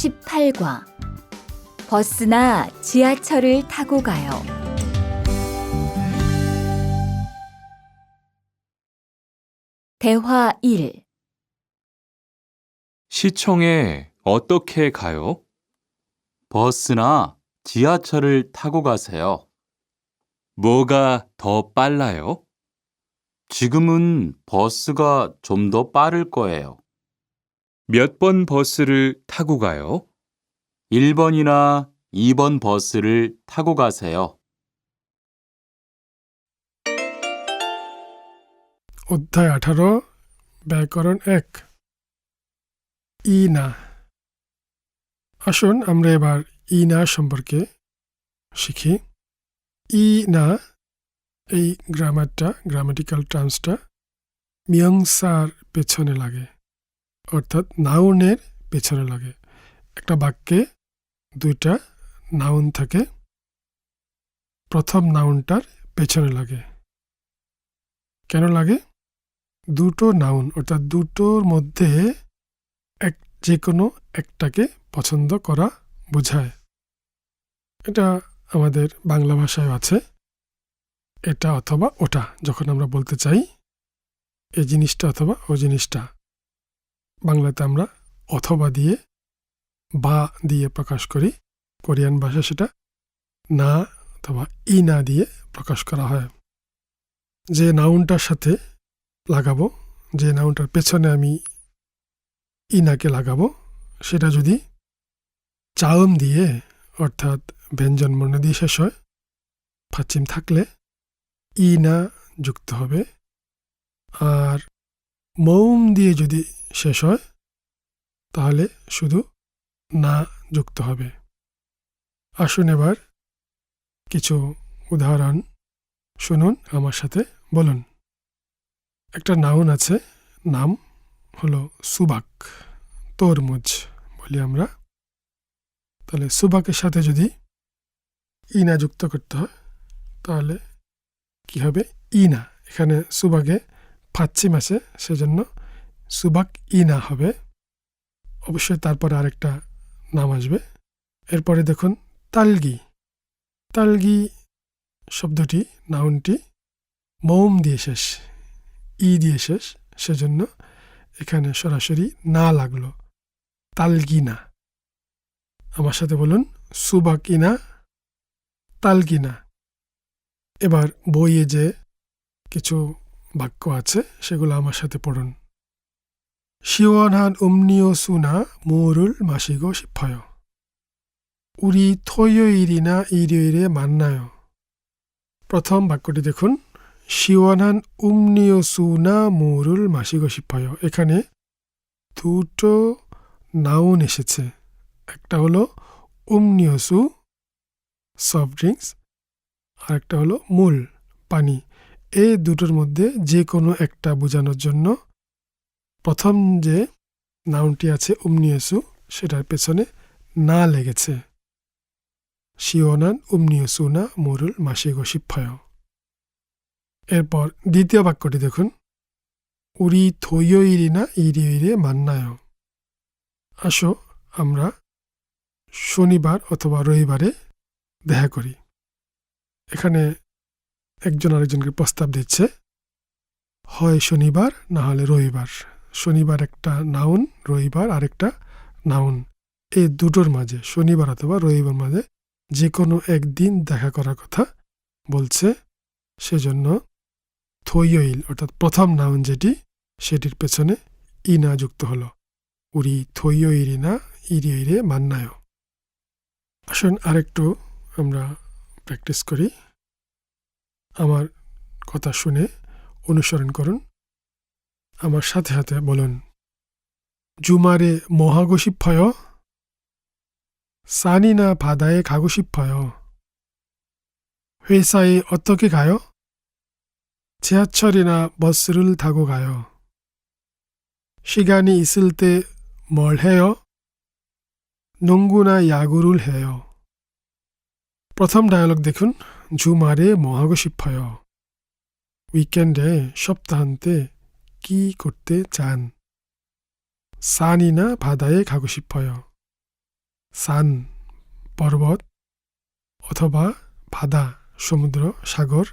18과 버스나 지하철을 타고 가요. 대화 1. 시청에 어떻게 가요? 버스나 지하철을 타고 가세요. 뭐가 더 빨라요? 지금은 버스가 좀 더 빠를 거예요. 몇 번 버스를 타고 가요? 1번이나 2번 버스를 타고 가세요. অধ্যায় আঠারো ব্যাকরণ এক ইনা আসুন আমরা এবার ইনা সম্পর্কে শিখি ই না এই গ্রামারটা গ্রামাটিক্যাল টার্মসটা মিয়ংসার পেছনে লাগে অর্থাৎ নাউনের পেছনে লাগে। একটা বাক্যে দুইটা নাউন থাকে। প্রথম নাউনটার পেছনে লাগে। কেন লাগে? দুটো নাউন, অর্থাৎ দুটোর মধ্যে এক যে কোনো একটাকে পছন্দ করা বোঝায়। এটা আমাদের বাংলা ভাষায় আছে। এটা অথবা ওটা, যখন আমরা বলতে চাই, এই জিনিসটা অথবা ও জিনিসটা। বাংলাতে আমরা অথবা দিয়ে বা দিয়ে প্রকাশ করি। কোরিয়ান ভাষা সেটা না অথবা ই না দিয়ে প্রকাশ করা হয়। যে নাউনটার সাথে লাগাবো, যে নাউনটার পেছনে আমি ইনাকে লাগাবো, সেটা যদি চাউম দিয়ে, অর্থাৎ ব্যঞ্জন বর্ণ দিয়ে শেষ হয় ফাচিম থাকলে ই না যুক্ত হবে। আর মৌম দিয়ে যদি শেষ হয়, তাহলে শুধু না যুক্ত হবে। আসুন এবার কিছু উদাহরণ শুনুন আমার সাথে, বলুন। একটা নাউন আছে, নাম হলো সুবাক, তরমুজ বলি আমরা। তাহলে সুবাকের সাথে যদি ইনা যুক্ত করতে হয়, তাহলে কি হবে? ইনা। এখানে সুবাকে ফাচ্ছিম আছে সেজন্য সুবাক ইনা হবে। অবশ্যই তারপরে আরেকটা নাম আসবে। এরপরে দেখুন, তালগি। তালগি শব্দটি, নাউনটি মৌম দিয়ে শেষ, ই দিয়ে শেষ, সেজন্য এখানে সরাসরি না লাগল। তালগিনা আমার সাথে বলুন সুবাকিনা তালগিনা এবার বইয়ে যে কিছু বাক্য আছে সেগুলো আমার সাথে পড়ুন 시원한 음료수나 물을 마시고 싶어요. 우리 토요일이나 일요일에 만나요. প্রথম বাক্যটি দেখুন 시원한 음료수나 물을 마시고 싶어요. এখানে দুটো নাউন এসেছে একটা হলো উমনিয়সু সফট ড্রিঙ্কস আর একটা হলো মূল পানি এই দুটোর মধ্যে যে কোনো একটা বোঝানোর জন্য প্রথম যে নাউনটি আছে উমনিয়সু সেটার পেছনে না লেগেছে। শিওনান উমনিয়সু না মরুল মাসিক শিক্ষয় এরপর দ্বিতীয় বাক্যটি দেখুন। উরি থইয় ইরি না, ইরি ইরে মান্নায়। আসো, আমরা শনিবার অথবা রবিবারে দেখা করি। এখানে একজন আরেকজনকে প্রস্তাব দিচ্ছে, হয় শনিবার, না হলে রবিবার। শনিবার একটা নাউন রবিবার আরেকটা নাউন এই দুটোর মাঝে, শনিবার অথবা রবিবার মাঝে যে কোনো একদিন দেখা করার কথা বলছে, সেজন্য থইয়ইল, অর্থাৎ প্রথম নাউন যেটি, সেটির পেছনে ইনা যুক্ত হলো। উরি থইয়ইরিনা ইরিয়ইরে মান্নায় আসুন আরেকটু আমরা প্র্যাকটিস করি। আমার কথা শুনে অনুসরণ করুন আমার সাথে সাথে বলুন 주말에 뭐 하고 싶어요? 산이나 바다에 가고 싶어요. 회사에 어떻게 가요? 지하철이나 버스를 타고 가요. 시간이 있을 때 뭘 해요? 농구나 야구를 해요. প্রথম ডায়ালগ দেখুন 주말에 뭐 하고 싶어요? উইকেন্ডে সপ্তাহান্তে কি করতে চান? 산이나 바다에 가고 싶어요. সান পর্বত অথবা ভাদা সমুদ্র সাগর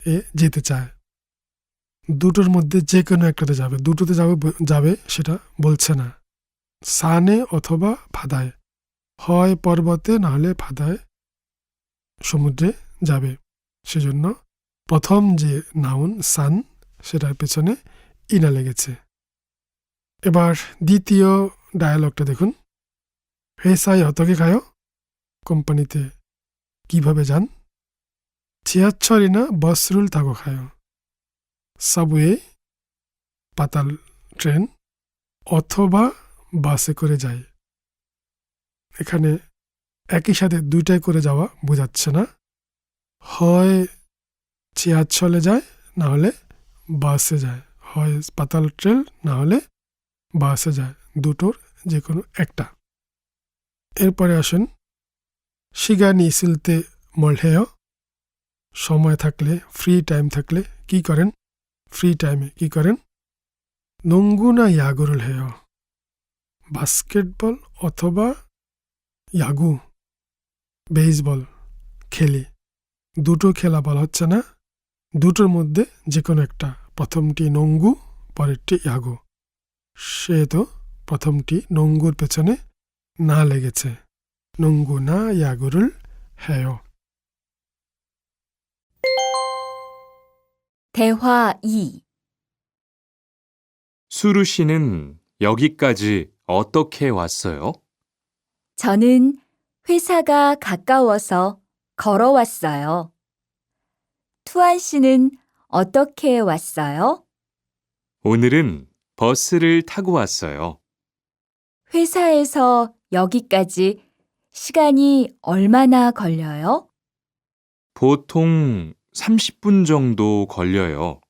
এ যেতে চায় দুটোর মধ্যে যে কোনো একটাতে যাবে দুটোতে যাবে যাবে সেটা বলছে না সানে অথবা ভাদায় হয় পর্বতে না হলে ভাদায় সমুদ্রে যাবে। সেজন্য প্রথম যে নাউন, সান, সেটার পেছনে ইনা লেগেছে। এবার দ্বিতীয় ডায়ালগটা দেখুন। ফেসাই হতকে খায়। কোম্পানিতে কীভাবে যান? ছিয়াচ্ছরি না বসরুল থাকো খায়। সাবওয়ে, পাতাল ট্রেন অথবা বাসে করে যায়। এখানে একই সাথে দুইটাই করে যাওয়া বোঝাচ্ছে না। হয় চেয়ারছলে যায়, না হলে বাসে যায়। হয় পাতাল ট্রেন না হলে বাসে যায়। দুটোর যে কোনো একটা। এরপরে আসুন শিগানি সিলতে মলহেয়। সময় থাকলে ফ্রি টাইম থাকলে কি করেন? ফ্রি টাইমে কি করেন? নঙ্গু না ইয়াগুরুল হেয়। বাস্কেটবল অথবা ইয়াগু বেসবল খেলি। দুটো খেলা বলা হচ্ছে না দুটোর মধ্যে যে কোনো একটা প্রথমটি নঙ্গু পরেরটি ইয়াগু সেহেতু প্রথমটি নঙ্গুর পেছনে না লেগেছে নঙ্গু না ইয়াগুরুল হেয় 대화 2. 수루 씨는 여기까지 어떻게 왔어요? 저는 회사가 가까워서 걸어왔어요. 투안 씨는 어떻게 왔어요? 오늘은 버스를 타고 왔어요. 회사에서 여기까지 시간이 얼마나 걸려요? 보통 30분 정도 걸려요.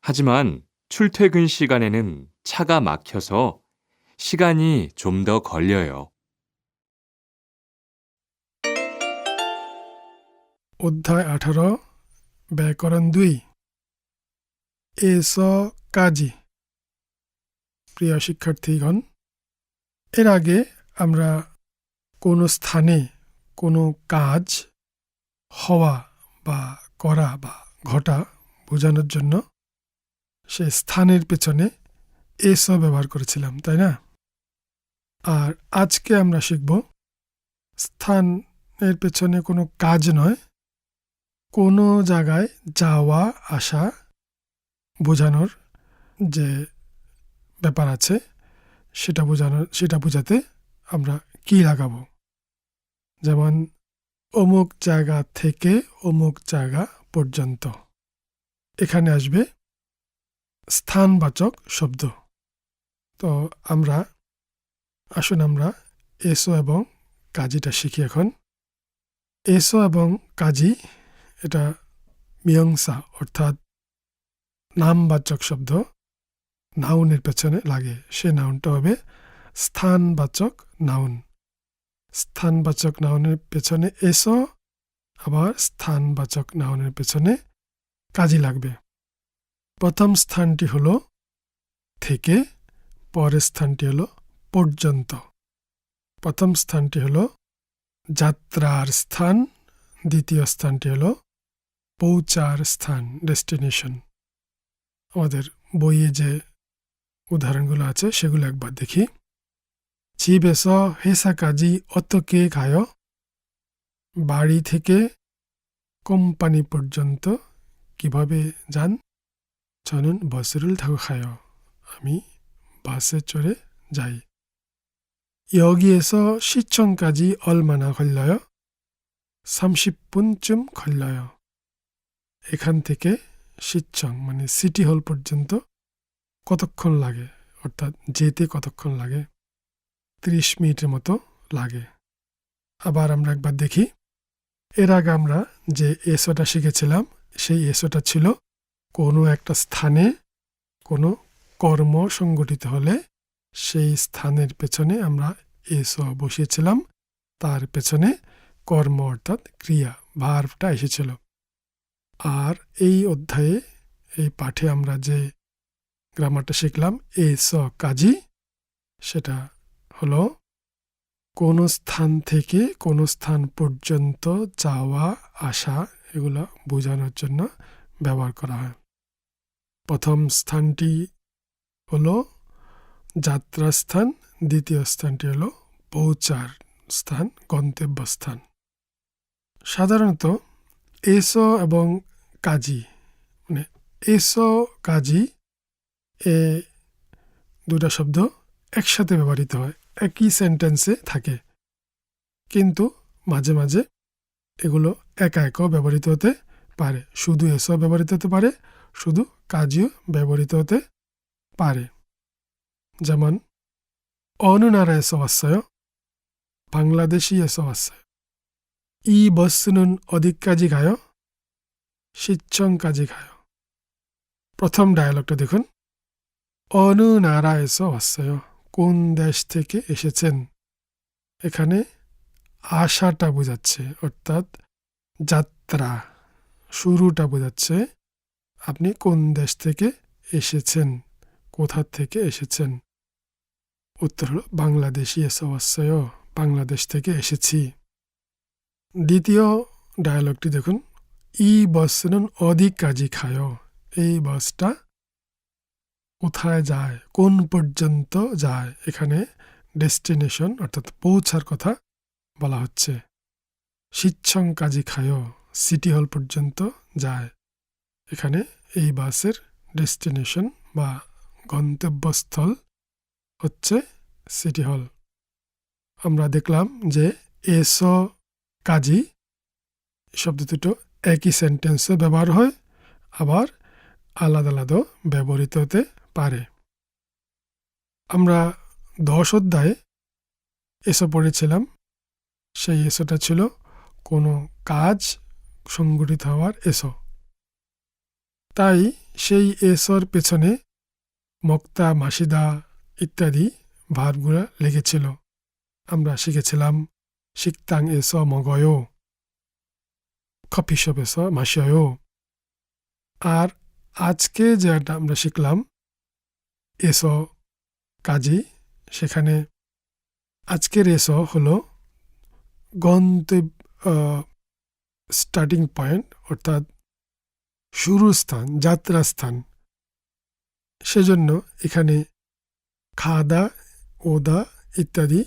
하지만 출퇴근 시간에는 차가 막혀서 시간이 좀 더 걸려요. অধ্যায় আঠারো, ব্যাকরণ দুই। এস কাজী। প্রিয় শিক্ষার্থীগণ, এর আগে আমরা কোনো স্থানে কোনো কাজ হওয়া বা করা বা ঘটা বোঝানোর জন্য সে স্থানের পেছনে এস ব্যবহার করেছিলাম, তাই না? আর আজকে আমরা শিখব স্থানের পেছনে কোনো কাজ নয় কোনো জায়গায় যাওয়া, আসা বোঝানোর যে ব্যাপার আছে, সেটা বোঝানোর, সেটা বোঝাতে আমরা কি লাগাবো? যেমন, অমুক জায়গা থেকে অমুক জায়গা পর্যন্ত। এখানে আসবে স্থানবাচক শব্দ। তো আমরা, আসুন আমরা এসো এবং কাজীটা শিখি এখন। এসো এবং কাজী এটা মিয়ংসা, অর্থাৎ নামবাচক শব্দ, নাউনের পেছনে লাগে। সে নাউনটা হবে স্থানবাচক নাউন। স্থানবাচক নাউনের পেছনে এসো, আবার স্থানবাচক নাউনের পেছনে কাজে লাগবে। প্রথম স্থানটি হল থেকে, পরের স্থানটি হল পর্যন্ত। প্রথম স্থানটি হল যাত্রার স্থান, দ্বিতীয় স্থানটি হলো পৌঁছার স্থান ডেস্টিনেশন আমাদের বইয়ে যে উদাহরণগুলো আছে সেগুলো একবার দেখি 집에서 회사까지 어떻게 가요? বাড়ি থেকে কোম্পানি পর্যন্ত কিভাবে যান 저는 버스를 타고 가요. আমি বাসে চড়ে যাই 여기에서 시청까지 얼마나 걸려요? 30분쯤 걸려요. এখান থেকে 시청 মানে সিটি হল পর্যন্ত কতক্ষণ লাগে? অর্থাৎ যেতে কতক্ষণ লাগে? ত্রিশ মিনিটের মতো লাগে। আবার আমরা একবার দেখি। এর আগে আমরা যে এসোটা শিখেছিলাম, সেই এসোটা ছিল কোনো একটা স্থানে কোনো কর্ম সংগঠিত হলে সেই স্থানের পেছনে আমরা এসো বসিয়েছিলাম। তার পেছনে কর্ম, অর্থাৎ ক্রিয়া ভার্বটা এসেছিল। আর এই অধ্যায়ে, এই পাঠে আমরা যে গ্রামারটা শিখলাম এস কাজী, সেটা হলো কোনো স্থান থেকে কোনো স্থান পর্যন্ত যাওয়া, আসা, এগুলো বোঝানোর জন্য ব্যবহার করা হয়। প্রথম স্থানটি হলো যাত্রাস্থান, দ্বিতীয় স্থানটি হলো পৌঁছার স্থান, গন্তব্যস্থান। সাধারণত এস এবং কাজী মানে এসো কাজী এ দুটা শব্দ একসাথে ব্যবহৃত হয় একই সেন্টেন্সে থাকে কিন্তু মাঝে মাঝে এগুলো একা একাও ব্যবহৃত হতে পারে শুধু এসো ব্যবহৃত হতে পারে শুধু কাজীও ব্যবহৃত হতে পারে যেমন 어느 나라에서 왔어요? 방글라데시에서 왔어요. 이 버스는 어디까지 가요? সিচ্ছং কাজে খায় প্রথম ডায়ালগটা দেখুন। অনু নারায়স এস কোন দেশ থেকে এসেছেন? এখানে আশাটা বোঝাচ্ছে, অর্থাৎ যাত্রা, শুরুটা বোঝাচ্ছে, আপনি কোন দেশ থেকে এসেছেন? কোথা থেকে এসেছেন? উত্তর হল, বাংলাদেশি এস অস্যয় বাংলাদেশ থেকে এসেছি। দ্বিতীয় ডায়ালগটি দেখুন। 이 버스는 어디까지 가요? এই বাসটা কোথায় যায় কোন পর্যন্ত যায় এখানে ডেস্টিনেশন অর্থাৎ পৌঁছার কথা বলা হচ্ছে সিচ্ছং কাজী খায় সিটি হল পর্যন্ত যায় এখানে এই বাসের ডেস্টিনেশন বা গন্তব্যস্থল হচ্ছে সিটি হল আমরা দেখলাম যে এসো কাজী শব্দ দুটো একই সেন্টেন্সে ব্যবহার হয়, আবার আলাদা আলাদা ব্যবহৃত হতে পারে। আমরা দশ অধ্যায়ে এসো পড়েছিলাম। সেই এসোটা ছিল কোনো কাজ সংগঠিত হওয়ার এসো। তাই সেই এসোর পেছনে মক্তা, মাসিদা ইত্যাদি ভার্বগুলো লেগেছিল আমরা শিখেছিলাম শিকতাং এসো মগয়। কফিশপ এসো মাসিয় আর আজকে যেটা আমরা শিখলাম, এসো কাজী, সেখানে আজকের এসো হলো গন্তব্য স্টার্টিং পয়েন্ট অর্থাৎ শুরু স্থান, যাত্রা স্থান। সেজন্য এখানে খাদা, ওদা ইত্যাদি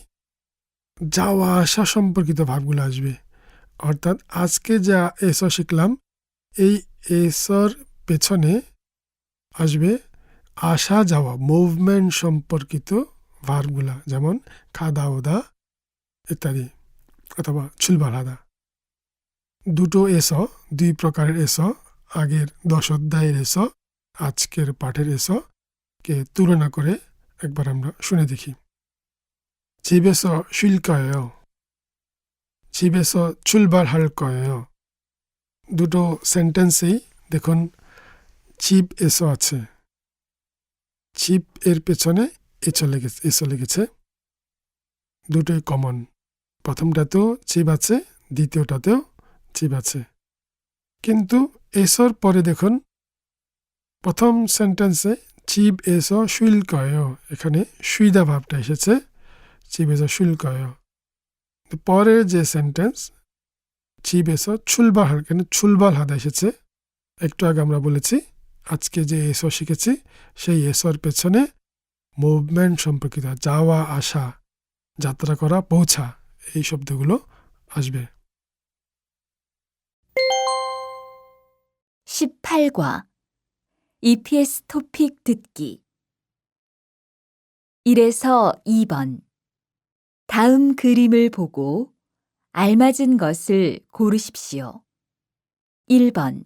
যাওয়া আসা সম্পর্কিত ভাবগুলো আসবে। অর্থাৎ আজকে যা এস শিখলাম, এই এসর পেছনে আসবে আসা যাওয়া মুভমেন্ট সম্পর্কিত ভার্বগুলা যেমন খাদা ওদা ইত্যাদি অথবা ছুলবালাদা দুটো এস দুই প্রকারের এস আগের দশ অধ্যায়ের এস আজকের পাঠের এস কে তুলনা করে একবার আমরা শুনে দেখি। জীবেস শুল্কায় 집에서 출발할 거예요. দুটো সেন্টেন্সেই দেখুন চিপ এসো আছে চিপ এর পেছনে এসো লেগেছে এসো লেগেছে দুটোই কমন প্রথমটাতেও চিপ আছে দ্বিতীয়টাতেও চিপ আছে কিন্তু এসোর পরে দেখুন প্রথম সেন্টেন্সে চিপ এসো শুল্কয় এখানে সুইদা ভাবটা এসেছে চিপ এসো শুল্কয় পরের যে সেন্টেন্স চিপ এসো ছুলবার হাত এখানে ছুলবার হাত এসেছে একটু আগে আমরা বলেছি আজকে যে এসো শিখেছি সেই এসোর পেছনে মুভমেন্ট সম্পর্কিত যাওয়া আসা যাত্রা করা পৌঁছা এই শব্দগুলো আসবে 18과 EPS 토픽 듣기 1에서 2번 다음 그림을 보고 알맞은 것을 고르십시오. 1번.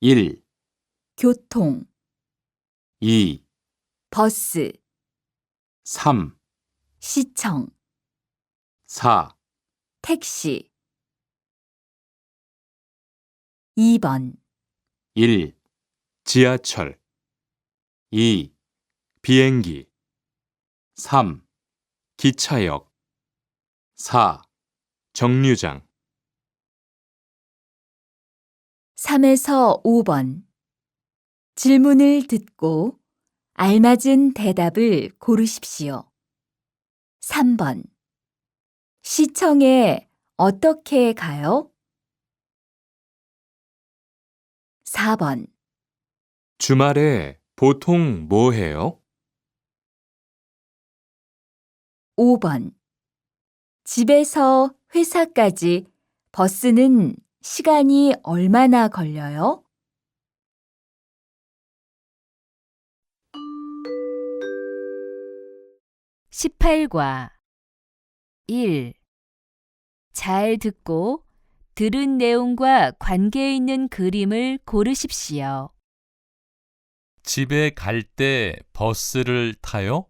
1, 교통. 2, 버스. 3, 시청. 4, 택시. 2번. 1, 지하철, 2, 비행기, 3, 기차역, 4, 정류장, 3에서 5번 질문을 듣고 알맞은 대답을 고르십시오. 3번 시청에 어떻게 가요? 4번. 주말에 보통 뭐 해요? 5번. 집에서 회사까지 버스는 시간이 얼마나 걸려요? 18과 1. 잘 듣고 들은 내용과 관계 있는 그림을 고르십시오. 집에 갈 때 버스를 타요?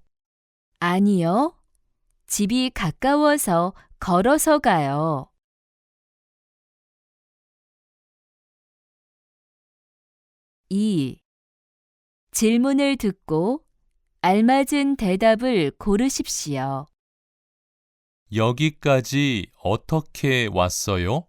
아니요. 집이 가까워서 걸어서 가요. 2. 질문을 듣고 알맞은 대답을 고르십시오. 여기까지 어떻게 왔어요?